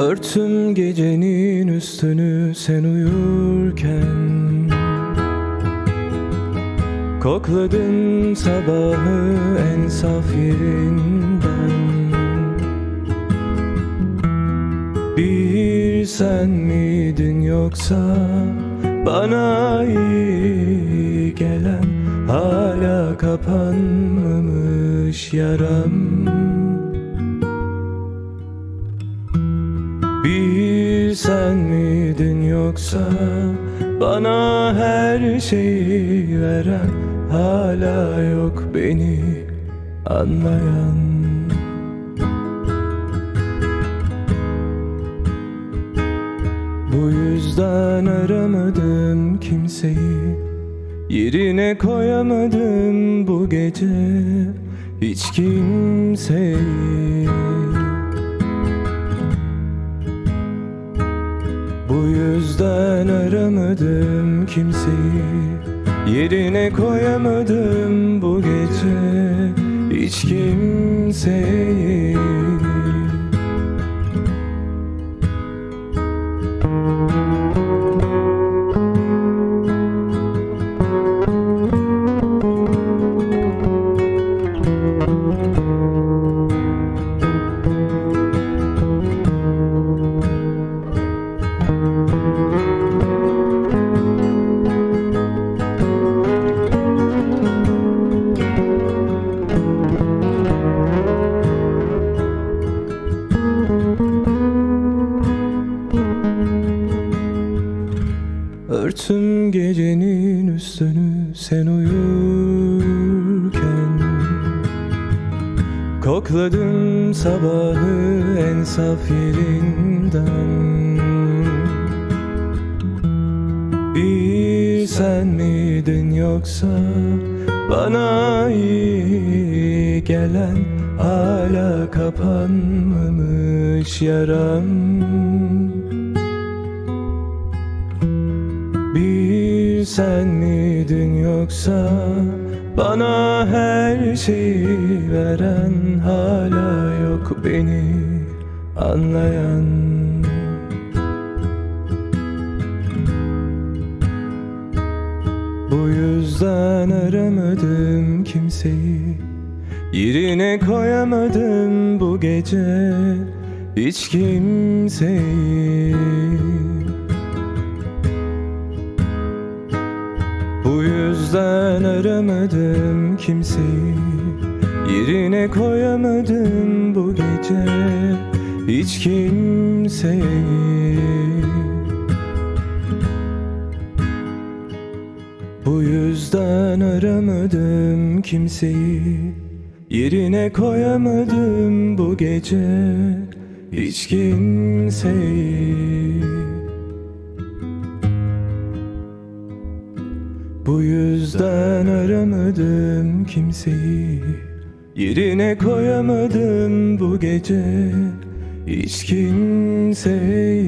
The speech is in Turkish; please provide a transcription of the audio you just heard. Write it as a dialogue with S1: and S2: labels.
S1: Örtüm gecenin üstünü sen uyurken. Kokladım sabahı en saf yerinden. Bir sen miydin yoksa bana iyi gelen Hala kapanmamış yaram Bir sen miydin yoksa bana her şeyi veren hala yok beni anlayan. Bu yüzden aramadım kimseyi Yerine koyamadım bu gece hiç kimseyi yüzden aramadım kimseyi. Yerine koyamadım bu gece hiç kimseyi Örtüm gecenin üstünü sen uyurken. Kokladım sabahı en saf yerinden. Bir sen miydin yoksa bana iyi gelen Hala kapanmamış yaram Bir sen miydin yoksa bana her şeyi veren hala yok beni anlayan. Bu yüzden aramadım kimseyi Yerine koyamadım bu gece hiç kimseyi yüzden aramadım kimseyi. Yerine koyamadım bu gece hiç kimseyi. Bu yüzden aramadım kimseyi. Yerine koyamadım bu gece hiç kimseyi Bu yüzden aramadım kimseyi Yerine koyamadım bu gece hiç kimseyi